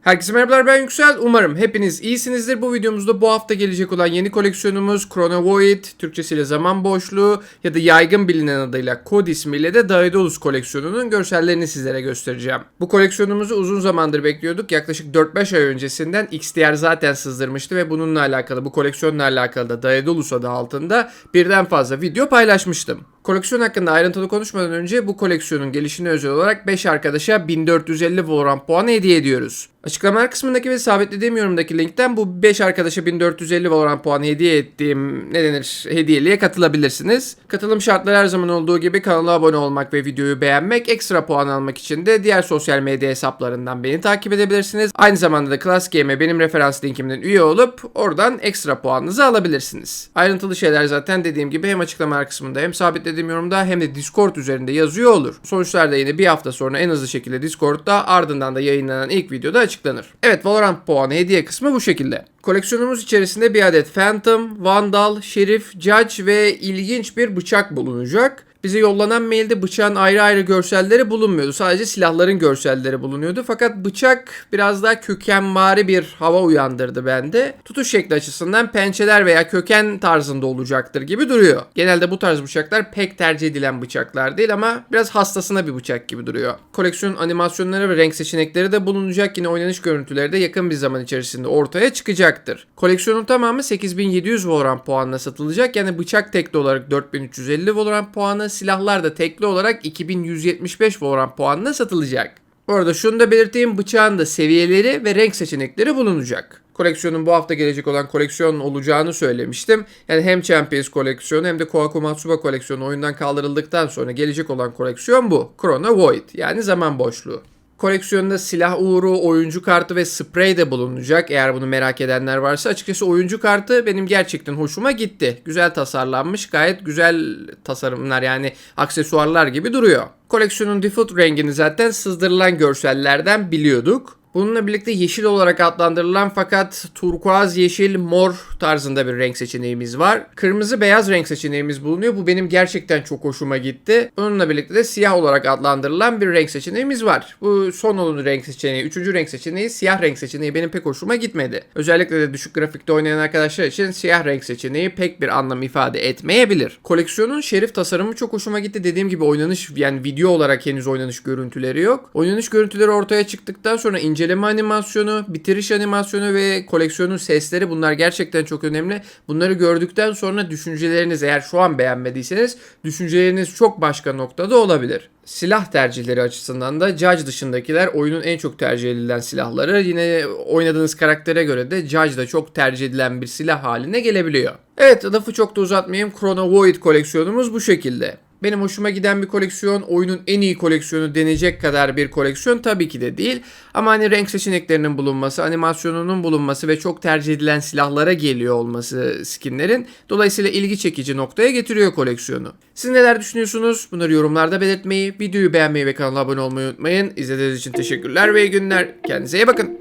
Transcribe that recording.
Herkese merhabalar ben Yüksel. Umarım hepiniz iyisinizdir. Bu videomuzda bu hafta gelecek olan yeni koleksiyonumuz Chrono Void, Türkçesiyle zaman boşluğu ya da yaygın bilinen adıyla kod ismiyle de Daedalus koleksiyonunun görsellerini sizlere göstereceğim. Bu koleksiyonumuzu uzun zamandır bekliyorduk. Yaklaşık 4-5 ay öncesinden XDR zaten sızdırmıştı ve bununla alakalı, bu koleksiyonla alakalı da Daedalus adı altında birden fazla video paylaşmıştım. Koleksiyon hakkında ayrıntılı konuşmadan önce bu koleksiyonun gelişine özel olarak 5 arkadaşa 1450 Valorant puanı hediye ediyoruz. Açıklamalar kısmındaki ve sabitlediğim yorumdaki linkten bu 5 arkadaşa 1450 Valorant puanı hediye ettiğim ne denir hediyeliğe katılabilirsiniz. Katılım şartları her zaman olduğu gibi kanala abone olmak ve videoyu beğenmek, ekstra puan almak için de diğer sosyal medya hesaplarından beni takip edebilirsiniz. Aynı zamanda da Class Game'e benim referans linkimden üye olup oradan ekstra puanınızı alabilirsiniz. Ayrıntılı şeyler zaten dediğim gibi hem açıklamalar kısmında hem sabitlediğim yorumda hem de Discord üzerinde yazıyor olur. Sonuçlar da yine bir hafta sonra en hızlı şekilde Discord'da ardından da yayınlanan ilk videoda açıklanır. Evet Valorant puanı hediye kısmı bu şekilde. Koleksiyonumuz içerisinde bir adet Phantom, Vandal, Şerif, Judge ve ilginç bir bıçak bulunacak. Bize yollanan mailde bıçağın ayrı ayrı görselleri bulunmuyordu. Sadece silahların görselleri bulunuyordu. Fakat bıçak biraz daha kökenvari bir hava uyandırdı bende. Tutuş şekli açısından pençeler veya köken tarzında olacaktır gibi duruyor. Genelde bu tarz bıçaklar pek tercih edilen bıçaklar değil ama biraz hastasına bir bıçak gibi duruyor. Koleksiyonun animasyonları ve renk seçenekleri de bulunacak. Yine oynanış görüntüleri de yakın bir zaman içerisinde ortaya çıkacaktır. Koleksiyonun tamamı 8700 Valorant puanla satılacak. Yani bıçak tekli olarak 4350 Valorant puanı, silahlar da tekli olarak 2175 Valorant puanla satılacak. Bu arada şunu da belirteyim bıçağın da seviyeleri ve renk seçenekleri bulunacak. Koleksiyonun bu hafta gelecek olan koleksiyon olacağını söylemiştim. Yani hem Champions koleksiyonu hem de Kohaku Matsuba koleksiyonu oyundan kaldırıldıktan sonra gelecek olan koleksiyon bu. Chrono Void yani zaman boşluğu. Koleksiyonda silah uğuru, oyuncu kartı ve sprey de bulunacak. Eğer bunu merak edenler varsa açıkçası oyuncu kartı benim gerçekten hoşuma gitti. Güzel tasarlanmış, gayet güzel tasarımlar yani aksesuarlar gibi duruyor. Koleksiyonun default rengini zaten sızdırılan görsellerden biliyorduk. Bununla birlikte yeşil olarak adlandırılan fakat turkuaz, yeşil, mor tarzında bir renk seçeneğimiz var. Kırmızı beyaz renk seçeneğimiz bulunuyor. Bu benim gerçekten çok hoşuma gitti. Bununla birlikte de siyah olarak adlandırılan bir renk seçeneğimiz var. Bu son olan renk seçeneği, üçüncü renk seçeneği, siyah renk seçeneği benim pek hoşuma gitmedi. Özellikle de düşük grafikte oynayan arkadaşlar için siyah renk seçeneği pek bir anlam ifade etmeyebilir. Koleksiyonun şerif tasarımı çok hoşuma gitti. Dediğim gibi oynanış yani video olarak henüz oynanış görüntüleri yok. Oynanış görüntüleri ortaya çıktıktan sonra inceleme animasyonu, bitiriş animasyonu ve koleksiyonun sesleri bunlar gerçekten çok önemli. Bunları gördükten sonra düşünceleriniz eğer şu an beğenmediyseniz düşünceleriniz çok başka noktada olabilir. Silah tercihleri açısından da Judge dışındakiler oyunun en çok tercih edilen silahları. Yine oynadığınız karaktere göre de Judge da çok tercih edilen bir silah haline gelebiliyor. Evet lafı çok da uzatmayayım. Chrono Void koleksiyonumuz bu şekilde. Benim hoşuma giden bir koleksiyon, oyunun en iyi koleksiyonu denecek kadar bir koleksiyon tabii ki de değil. Ama hani renk seçeneklerinin bulunması, animasyonunun bulunması ve çok tercih edilen silahlara geliyor olması skinlerin dolayısıyla ilgi çekici noktaya getiriyor koleksiyonu. Siz neler düşünüyorsunuz? Bunları yorumlarda belirtmeyi, videoyu beğenmeyi ve kanala abone olmayı unutmayın. İzlediğiniz için teşekkürler ve iyi günler. Kendinize iyi bakın.